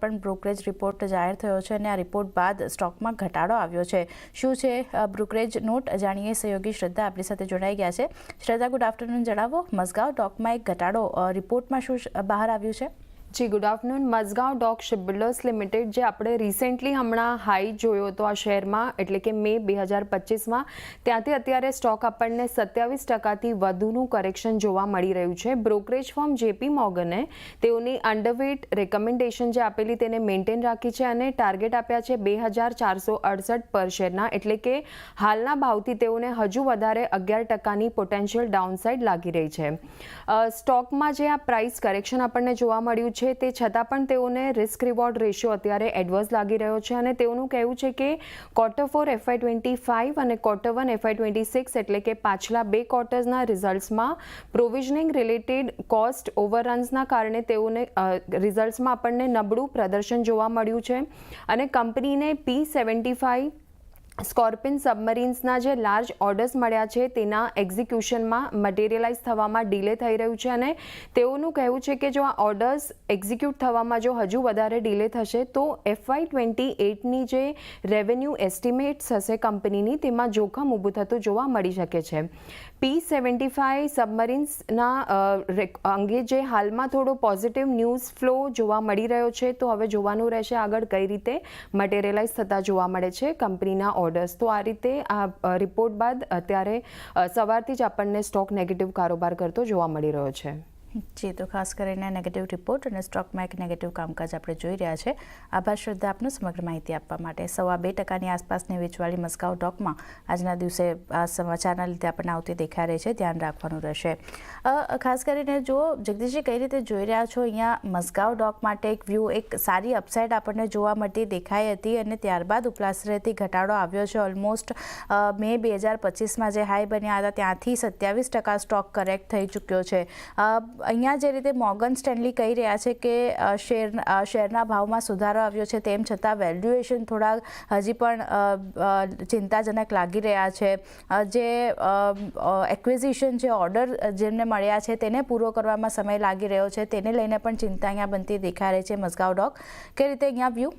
પણ brokerage report જાહેર થયો છે અને આ રિપોર્ટ બાદ સ્ટોકમાં ઘટાડો આવ્યો છે. શું છે બ્રોકરેજ નોટ? જાણીએ સહયોગી શ્રદ્ધા આપણી સાથે જોડાઈ ગયા છે. શ્રદ્ધા, ગુડ આફ્ટરનૂન. જણાવો, મસગાંવ ડોકમાં એક ઘટાડો રિપોર્ટમાં શું, બહાર આવ્યું છે? જી good afternoon Mazagaon dock shipbuilders limited જે આપણે રિસેન્ટલી હમણાં હાઈ જોયો હતો આ શેરમાં એટલે કે મે બે હજાર પચીસમાં, ત્યાંથી અત્યારે સ્ટોક આપણને સત્યાવીસ ટકાથી વધુનું કરેક્શન જોવા મળી રહ્યું છે. બ્રોકરેજ ફોર્મ જેપી મોર્ગને તેઓની અંડરવેટ રેકમેન્ડેશન જે આપેલી તેને મેન્ટેન રાખી છે અને ટાર્ગેટ આપ્યા છે બે હજાર ચારસો અડસઠ પર શેરના, એટલે કે હાલના ભાવથી તેઓને હજુ વધારે અગિયાર ટકાની પોટેન્શિયલ ડાઉનસાઇડ લાગી રહી છે. સ્ટોકમાં જે આ પ્રાઇસ કરેક્શન આપણને જોવા મળ્યું છે તે છતાં પણ તેઓને રિસ્ક રિવોર્ડ રેશિયો અત્યારે એડવર્સ લાગી રહ્યો છે અને તેઓનું કહેવું છે કે quarter four FY twenty five અને quarter one FY twenty six એટલે કે પાછલા બે ક્વાર્ટર્સના રિઝલ્ટ્સમાં પ્રોવિઝનિંગ રિલેટેડ કોસ્ટ ઓવરરન્સના કારણે તેઓને રિઝલ્ટ્સમાં આપણને નબળું પ્રદર્શન જોવા મળ્યું છે. અને કંપનીને પી સેવન્ટી ફાઇવ સ્કોર્પિન સબમરીન્સના જે લાર્જ ઓર્ડર્સ મળ્યા છે, તેના એક્ઝિક્યુશનમાં મટીરિયલાઇઝ થવામાં ડિલે થઈ રહ્યું છે અને તેઓનું કહેવું છે કે જો આ ઓર્ડર્સ એક્ઝિક્યુટ થવામાં જો હજુ વધારે ડિલે થશે, તો એફવાય ટ્વેન્ટી એટની જે રેવન્યુ એસ્ટિમેટ્સ હશે કંપનીની, તેમાં જોખમ ઊભું થતું જોવા મળી શકે છે. પી સેવન્ટી ફાઇવ સબમરીન્સના અંગે જે હાલમાં થોડો પોઝિટિવ ન્યૂઝ ફ્લો જોવા મળી રહ્યો છે, તો હવે જોવાનું રહેશે આગળ કઈ રીતે મટીરિયલાઇઝ થતા જોવા મળે છે કંપનીના ઓર્ડર્સ તો આ રીતે આ રિપોર્ટ બાદ અત્યારે સવારથી જ આપણને સ્ટોક નેગેટિવ કારોબાર કરતો જોવા મળી રહ્યો છે. જી તો ખાસ કરીને નેગેટિવ રિપોર્ટ અને સ્ટોકમાં એક નેગેટિવ કામકાજ આપણે જોઈ રહ્યા છે. આભાર, શ્રદ્ધા આપનું સમગ્ર માહિતી આપવા માટે. સવા બે ટકાની આસપાસની વેચવાળી મસ્કાઉ ડોકમાં આજના દિવસે આ સમાચારના લીધે આપણને આવતી દેખાઈ રહી છે. ધ્યાન રાખવાનું રહેશે. ખાસ કરીને જો જગદીશજી કઈ રીતે જોઈ રહ્યા છો, અહીંયા મસ્કાઉ ડોક માટે એક વ્યૂ એક સારી અપસાઇડ આપણને જોવા મળતી દેખાઈ હતી અને ત્યારબાદ ઉપલાસરેથી ઘટાડો આવ્યો છે. ઓલમોસ્ટ મે બે હજાર પચીસમાં જે હાઈ બન્યા હતા, ત્યાંથી સત્યાવીસ ટકા સ્ટોક કરેક્ટ થઈ ચૂક્યો છે. અહીંયા જે રીતે મોર્ગન સ્ટેન્લી કહી રહ્યા છે કે શેર શેરના ભાવમાં સુધારો આવ્યો છે તેમ છતાં વેલ્યુએશન થોડા હજી પણ ચિંતાજનક લાગી રહ્યા છે. જે એક્વિઝિશન જે ઓર્ડર જેમને મળ્યા છે તેને પૂરો કરવામાં સમય લાગી રહ્યો છે. તેને લઈને પણ ચિંતા અહીંયા બનતી દેખાઈ રહી છે મસગાંવ ડોક. કે રીતે અહીંયા વ્યૂ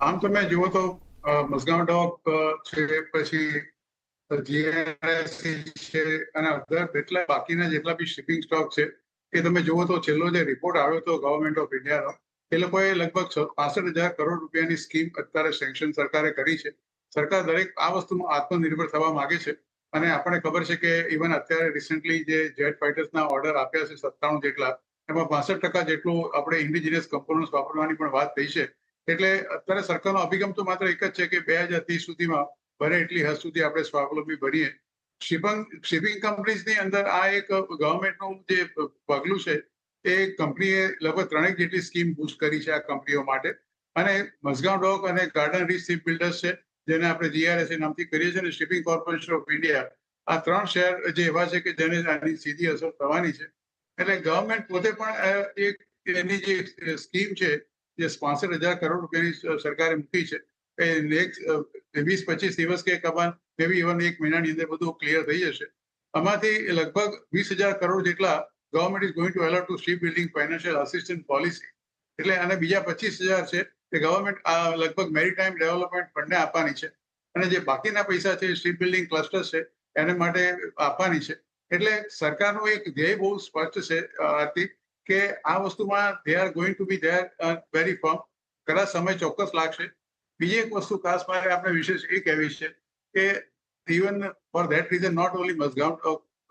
આમ તમે જુઓ તો અ, ડોક છે પછી છે અને અધર જેટલા બાકીના જેટલા બી શિપિંગ સ્ટોક છે, એ તમે જુઓ તો છેલ્લો જે રિપોર્ટ આવ્યો હતો ગવર્મેન્ટ ઓફ ઇન્ડિયાનો એ લોકોએ લગભગ પાસઠ હજાર કરોડ રૂપિયાની સ્કીમ અત્યારે સેન્કશન સરકારે કરી છે. સરકાર દરેક આ વસ્તુમાં આત્મનિર્ભર થવા માંગે છે અને આપણને ખબર છે કે ઇવન અત્યારે રિસેન્ટલી જે જેટ ફાઇટર્સના ઓર્ડર આપ્યા છે સત્તાણું જેટલા, એમાં પાસઠ ટકા જેટલું આપણે ઇન્ડિજિનિયસ કમ્પોનન્ટ વાપરવાની પણ વાત થઈ છે. એટલે અત્યારે સરકારનો અભિગમ તો માત્ર એક જ છે કે બે હજાર ત્રીસ સુધીમાં બને એટલી હદ સુધી આપણે સ્વાવલંબી બનીએ શિપિંગ શિપિંગ કંપનીઝની અંદર આ એક ગવર્મેન્ટનું જે પગલું છે, એ કંપનીએ લગભગ ત્રણેક જેટલી સ્કીમ બુસ્ટ કરી છે આ કંપનીઓ માટે. અને મસગાંવ ડોક અને ગાર્ડન રીચ શિપ બિલ્ડર્સ છે, જેને આપણે જીઆરએસએ નામથી કરીએ છીએ અને શિપિંગ કોર્પોરેશન ઓફ ઇન્ડિયા, આ ત્રણ શહેર જે એવા છે કે જેને આની સીધી અસર થવાની છે. એટલે ગવર્મેન્ટ પોતે પણ એક એની જે સ્કીમ છે, જે પાસઠ હજાર કરોડ રૂપિયાની સરકારે મૂકી છે વીસ પચીસ દિવસ કે કમાન મેબી ઇવન એક મહિનાની અંદર બધું ક્લિયર થઈ જશે. આમાંથી લગભગ વીસ હજાર કરોડ જેટલા government is going to allow to ship building financial assistant policy એટલે અને બીજા પચીસ હજાર છે તે ગવર્મેન્ટ આ લગભગ મેરીટાઈમ ડેવલપમેન્ટ ફંડને આપવાની છે. અને જે બાકીના પૈસા છે શિપ બિલ્ડિંગ ક્લસ્ટર છે, એને માટે આપવાની છે. એટલે સરકારનું એક ધ્યેય બહુ સ્પષ્ટ છે આરતી, કે આ વસ્તુમાં they are going to be there very firm કદાચ સમય ચોક્કસ લાગશે. બીજી એક વસ્તુ ખાસ મારે આપણે વિશેષ એ કહેવી છે કે even for that reason not only Mazagon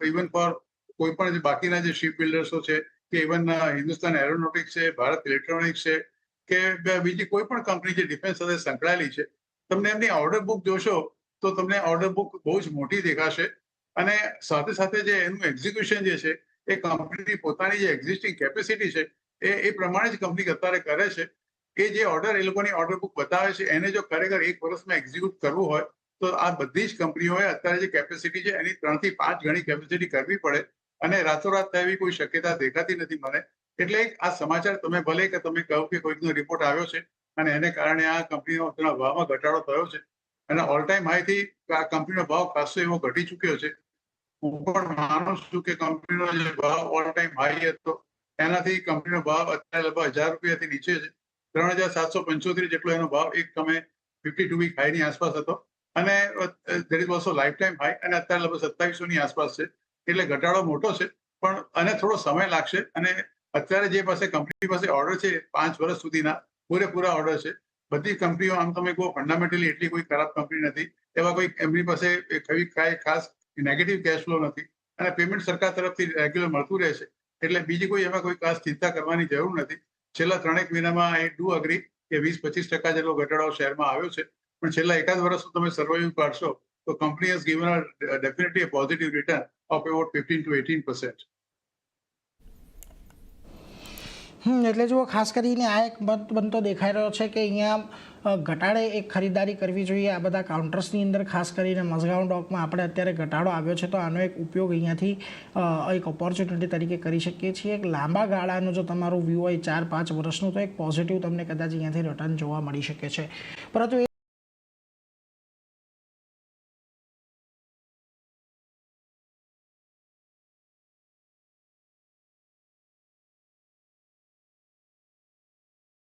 even for કોઈ પણ જે બાકીના જે શિપ બિલ્ડર્સો છે, કે ઇવન હિન્દુસ્તાન એરોનોટિક્સ છે ભારત ઇલેક્ટ્રોનિક્સ છે, કે બીજી કોઈ પણ કંપની જે ડિફેન્સ સાથે સંકળાયેલી છે, તમને એમની ઓર્ડર બુક જોશો, તો તમને ઓર્ડર બુક બહુ જ મોટી દેખાશે. અને સાથે સાથે જે એનું એક્ઝિક્યુશન જે છે, એ કંપનીની પોતાની જે એક્ઝિસ્ટિંગ કેપેસિટી છે, એ એ પ્રમાણે જ કંપની અત્યારે કરે છે. એ જે ઓર્ડર એ લોકોની ઓર્ડર બુક બતાવે છે, એને જો ખરેખર એક વર્ષમાં એક્ઝિક્યુટ કરવું હોય, તો આ બધી જ કંપનીઓએ અત્યારે જે કેપેસિટી છે, એની ત્રણથી પાંચ ગણી કેપેસિટી કરવી પડે અને રાતોરાત એવી કોઈ શક્યતા દેખાતી નથી મને. એટલે આ સમાચાર તમે ભલે કે તમે કહો કે કોઈકનો રિપોર્ટ આવ્યો છે અને એને કારણે આ કંપનીનો તેના ભાવમાં ઘટાડો થયો છે અને ઓલ ટાઈમ હાઈથી આ કંપનીનો ભાવ ખાસો એવો ઘટી ચૂક્યો છે. હું પણ માનું છું કે કંપનીનો જે ભાવ ઓલ ટાઈમ હાઈ હતો, એનાથી કંપનીનો ભાવ અત્યારે લગભગ હજાર રૂપિયાથી નીચે છે. ત્રણ હજાર સાતસો પંચોતેર જેટલો એનો ભાવ એક તમે ફિફ્ટી ટુ વીક હાઈની આસપાસ હતો. અને there is also life time high અને અત્યારે લગભગ સત્તાવીસો ની આસપાસ છે. એટલે ઘટાડો મોટો છે, પણ, અને થોડો સમય લાગશે. અને અત્યારે જે પાસે કંપની પાસે ઓર્ડર છે, પાંચ વર્ષ સુધીના, પૂરેપૂરા ઓર્ડર છે. બધી કંપનીઓ આમ તમે કહો ફંડામેન્ટલી એટલી કોઈ ખરાબ કંપની નથી. એવા કોઈ એમની પાસે કઈ કાંઈ ખાસ નેગેટિવ કેશ ફ્લો નથી. અને પેમેન્ટ સરકાર તરફથી રેગ્યુલર મળતું રહેશે. એટલે બીજી કોઈ એમાં કોઈ ખાસ ચિંતા કરવાની જરૂર નથી. છેલ્લા ત્રણેક મહિનામાં આઈ ડુ અગ્રી કે વીસ પચીસ ટકા જેટલો ઘટાડો શેરમાં આવ્યો છે. પણ છેલ્લા એકાદ વર્ષ તમે સર્વાઈવ કાઢશો તો company has given a definitely positive return of about fifteen to eighteen percent એટલે જુઓ, ખાસ કરીને આ એક મત બનતો દેખાઈ રહ્યો છે કે અહીંયા ઘટાડે એક ખરીદારી કરવી જોઈએ. આ બધા કાઉન્ટર્સની અંદર, ખાસ કરીને મઝગાંવ ડોકમાં આપણે અત્યારે ઘટાડો આવ્યો છે, તો આનો એક ઉપયોગ અહીંયાથી એક ઓપોર્ચ્યુનિટી તરીકે કરી શકીએ છીએ. એક લાંબા ગાળાનું જો તમારું વ્યૂ હોય, ચાર પાંચ વર્ષનું, તો એક પોઝિટિવ તમને કદાચ અહીંયાથી રિટર્ન જોવા મળી શકે છે. પરંતુ